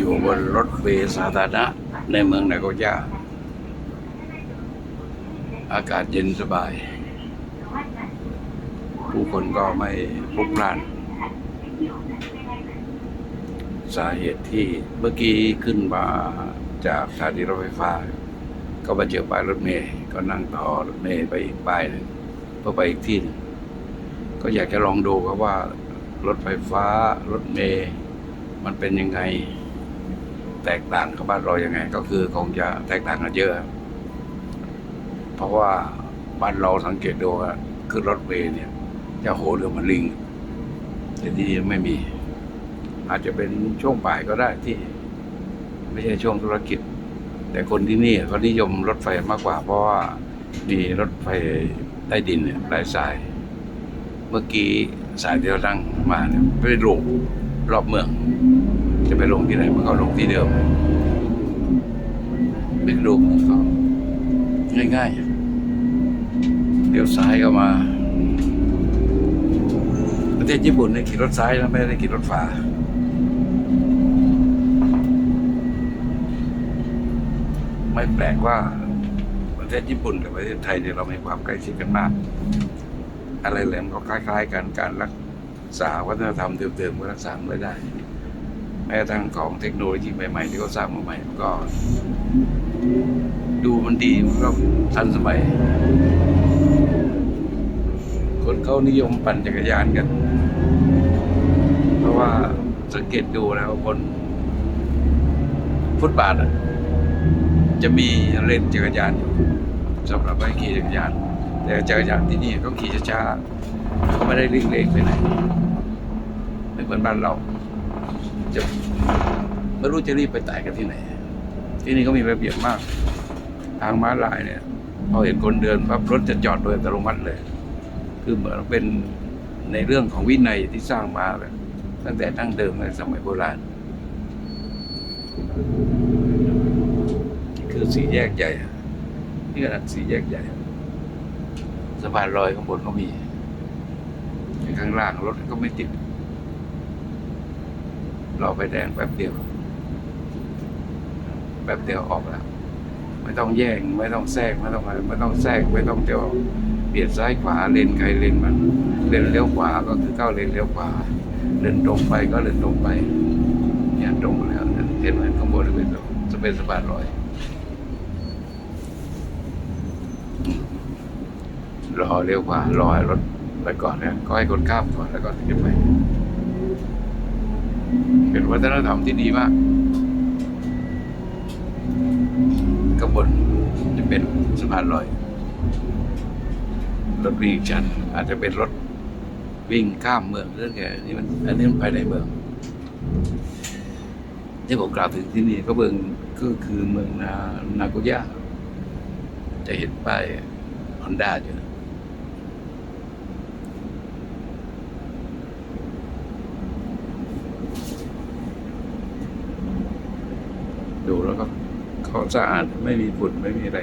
อยู่บนรถเมล์สาธารณะในเมืองนาโกย่าอากาศเย็นสบาย ผู้คนก็ไม่พลุกพล่าน สาเหตุที่เมื่อกี้ขึ้นมาจากสถานีรถไฟฟ้า ก็มาเจอป้ายรถเมล์ก็นั่งต่อรถเมล์ไปอีกป้ายนึงเพื่อไปอีกที่นึงก็อยากจะลองดูครับว่ารถไฟฟ้ารถเมล์มันเป็นยังไง แตกต่างกับบ้านเรายังไง ก็คือคงจะแตกต่างกันเยอะ เพราะว่าบ้านเราสังเกตดูว่าขึ้นรถเมล์เนี่ย จะโหเรือมันลิงแต่ที่นี่ไม่มี อาจจะเป็นช่วงบ่ายก็ได้ที่ ไม่ใช่ช่วงธุรกิจ แต่คนที่นี่เขานิยมรถไฟมากกว่า เพราะว่ามีรถไฟใต้ดินเนี่ยหลายสาย เมื่อกี้สายที่เรานั่งมาเนี่ยไปลงรอบเมือง จะไปลงที่ไหนมันก็ลงที่เดิมเป็นรูปของเขาง่ายๆเดี๋ยวซ้ายเข้ามา ประเทศญี่ปุ่นเนี่ยขี่รถซ้ายนะไม่ได้ขี่รถฝาไม่แปลกว่าประเทศญี่ปุ่นกับประเทศไทยเนี่ยเรามีความใกล้ชิดกันมาก อะไรแหลมนก็คล้าย ๆ กันการรักษาวัฒนธรรมเดิมๆก็รักษาไว้ได้ แม้ทั่งของเทคโนโลยีใหม่ ๆ ที่เขาสร้างมาใหม่ก็ ดูมันดีมันก็ทันสมัย คนเขานิยมปั่นจักรยานกัน เพราะว่าสังเกตดูแล้วบนฟุตบาทอะจะมีเลนจักรยานอยู่สำหรับให้ขี่จักรยาน แต่จักรยานที่นี่เขาขี่ช้าๆเขาไม่ได้รีบเร่งไปไหนไม่เหมือนบ้านเรา จะไม่รู้จะรีบไปตายกันที่ไหน ที่นี่เขามีระเบียบมาก ทางม้าลายเนี่ยพอเห็นคนเดินปั๊บรถจะจอดโดยอัตโนมัติเลย คือเหมือนเป็นในเรื่องของวินัยที่สร้างมาแบบตั้งแต่ตั้งเดิมในสมัยโบราณ คือสี่แยกใหญ่นี่ขนาดสี่แยกใหญ่สะพานลอยข้างบนก็มี ข้างล่างรถก็ไม่ติด รอไฟแดงแป๊บเดียว แป๊บเดียวออกแล้ว ไม่ต้องแย่ง ไม่ต้องแทรกไม่ต้องอะไรไม่ต้องแทรกไม่ต้องเที่ยวเปลี่ยนซ้ายขวาเลนใครเลนมันเลนเลี้ยวขวาก็คือเข้าเลนเลี้ยวขวาเลนตรงไปก็เลนตรงไปเนี่ยตรงแล้วนเห็นไหมข้างบนเป็นจะเป็นสะพานลอยรอเลี้ยวขวารอรถไปก่อนเนี่ยก็ให้คนข้ามก่อนแล้วก็ถึงจะไป เป็นวัฒนธรรมที่ดีมากข้างบนจะเป็นสะพานลอย รถวิ่งอีชันอาจจะเป็นรถวิ่งข้ามเมืองเรื่องแค่นี้มันอันนี้มันภายในเมือง ที่ผมกล่าวถึงที่นี่ก็เมืองก็คือเมืองนานาโกย่าจะเห็นป้ายฮอนด้าอยู่ ดูแล้วก็เขาสะอาดไม่มีฝุ่นไม่มีอะไร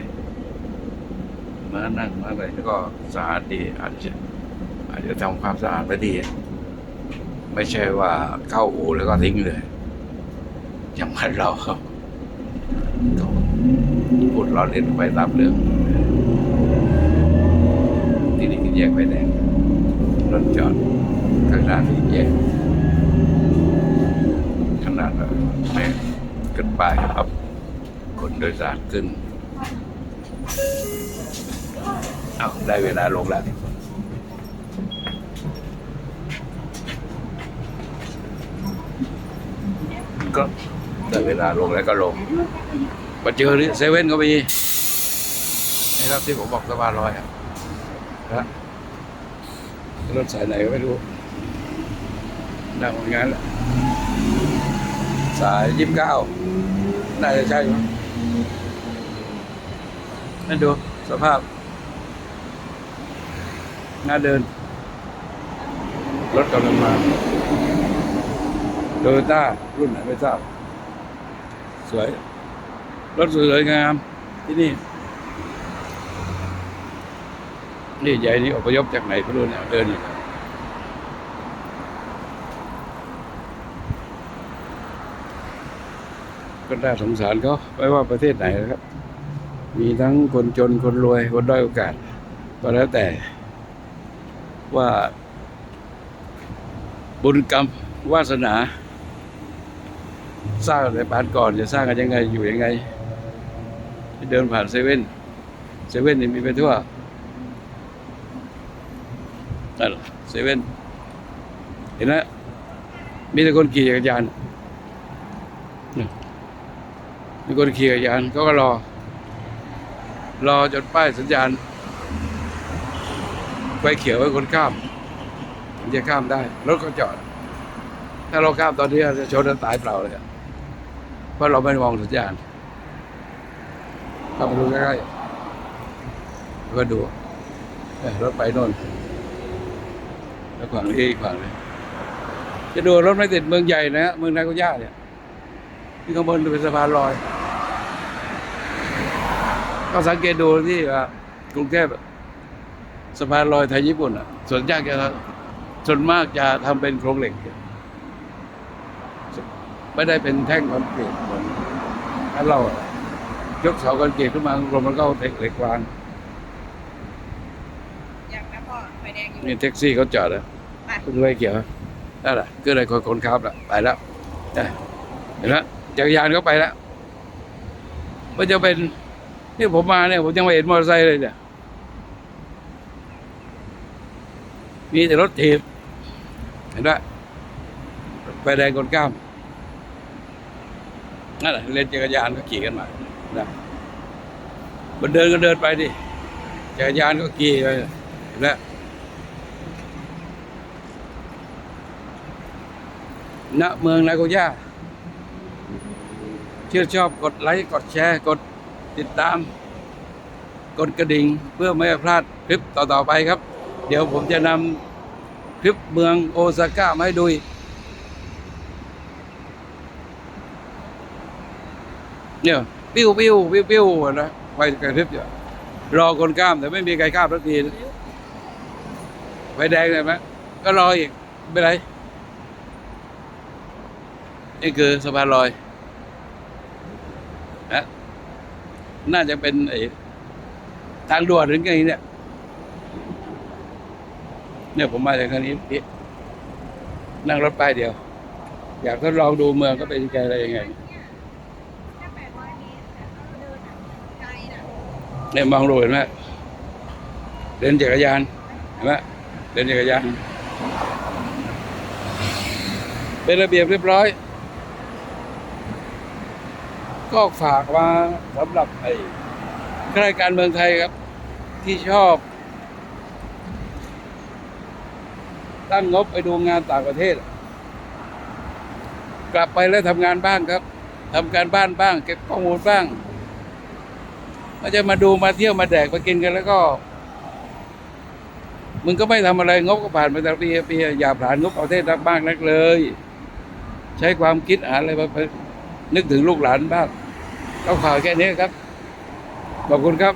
มานั่งมาอะไรแล้วก็สะอาดดีอาจจะอาจจะทำความสะอาดไปดี ไม่ใช่ว่าเข้าอู่แล้วก็ทิ้งเลยอย่างบ้านเราครับก็พูดเราเล่นไปตามเรื่องที่นี่คือแยกไฟแดงรถจอดข้างหน้านี่แยกข้างหน้าก็แม่ ขึ้นป้ายครับ คนโดยสารขึ้นเอาได้เวลาลงแล้วก็ได้เวลาลงแล้วก็ลงมาเจอเซเว่นก็มีนะครับที่ผมบอกสะพานลอยอะนะรถสายไหนก็ไม่รู้นั่งเหมือนกันแหละ สายยี่สิบเก้าน่าจะใช่มั้งนั่นดูสภาพน้าเดิน รถกำลังมาโตโยต้ารุ่นไหนไม่ทราบ สวย รถสวยงาม ที่นี่ นี่ใหญ่นี่อพยพจากไหนไม่รู้เนี่ยเดินอยู่ ก็น่าสงสารเขาไม่ว่าประเทศไหนนะครับ มีทั้งคนจนคนรวยคนด้อยโอกาส ก็แล้วแต่ว่า บุญกรรมวาสนา สร้างในปานก่อนจะสร้างกันยังไงอยู่ยังไงเดินผ่านเซเว่นเซเว่นนี่มีไปทั่วนั่นเซเว่นเห็นไหมมีแต่คนขี่จักรยาน มีคนขี่จักรยานเขาก็รอ รอจนป้ายสัญญาณไฟเขียวให้คนข้ามถึงจะข้ามได้รถก็จอด ถ้าเราข้ามตอนนี้จะชนกันตายเปล่าเลยเพราะเราไม่มองสัญญาณข้ามาดูใกล้ๆก็ดูรถไปโน่นแล้วฝั่งนี้อีกฝั่งเลยจะดูรถไม่ติดเมืองใหญ่นะฮะเมืองนาโกย่าเนี่ย ที่ข้างบนเป็นสะพานลอย ก็สังเกตดูที่ว่ากรุงเทพสะพานลอยไทยญี่ปุ่นอะ ส่วนยากจะส่วนมากจะทำเป็นโครงเหล็ก ไม่ได้เป็นแท่งคอนกรีตเหมือนถ้านเราอะยกเสาคอนกรีตขึ้นมาลมมันก็เอาเหล็กวางยังนะพ่อไฟแดงอยู่นี่แท็กซี่เขาจอดแล้วไปคุณไฟเขียวนั่นแหละคืออะไรคนคนขับละไปแล้วนะเห็นไหม จักรยานเขาไปแล้วมันจะเป็นนี่ผมมาเนี่ยผมยังไม่เห็นมอเตอร์ไซค์เลยเนี่ยมีแต่รถถีบเห็นไหมไฟแดงคนข้ามนั่นแหละเล่นจักรยานก็ขี่กันมานะมันเดินก็เดินไปดิจักรยานก็ขี่ไปเห็นไหมณเมืองนาโกย่า ชื่อชอบกดไลค์กดแชร์ กดติดตาม กดกระดิ่งเพื่อไม่ให้พลาดคลิปต่อๆไปครับ เดี๋ยวผมจะนำคลิปเมืองโอซาก้ามาให้ดูเนี่ยปิ้วปิ้วปิ้วปิ้วนะไปกระพริบอยู่รอคนข้ามแต่ไม่มีใครข้ามสักทีไฟแดงเลยไหมก็รออีกไม่ไรนี่คือสะพานลอย นะน่าจะเป็นไอ้ทางด่วนหรือไงเนี่ย เนี่ยผมมาจากทางนี้พี่นั่งรถป้ายเดียว อยากทดลองดูเมืองก็เป็นยังไงอะไรยังไงเมตรแต่ก็เดินอะไกลน่ะเนี่ยมองดูเห็นไหมเดินจักรยานเห็นไหมเดินจักรยานเป็นระเบียบเรียบร้อย ก็ฝากมาสำหรับไอ้ข้าราชการเมืองไทยครับ ที่ชอบ ตั้งงบไปดูงานต่างประเทศ กลับไปแล้วทำงานบ้างครับทำการบ้านบ้าง เก็บข้อมูลบ้างไม่ใช่มาดูมาเที่ยวมาแดกมากินกันแล้วก็มึงก็ไม่ทำอะไรงบก็ผ่านไปแต่ปีปีอย่าผ่านงบประเทศรักบ้างนักเลย ใช้ความคิดหาอะไรมานึกถึงลูกหลานบ้าง ก็ข่าวแค่นี้ครับ ขอบคุณครับ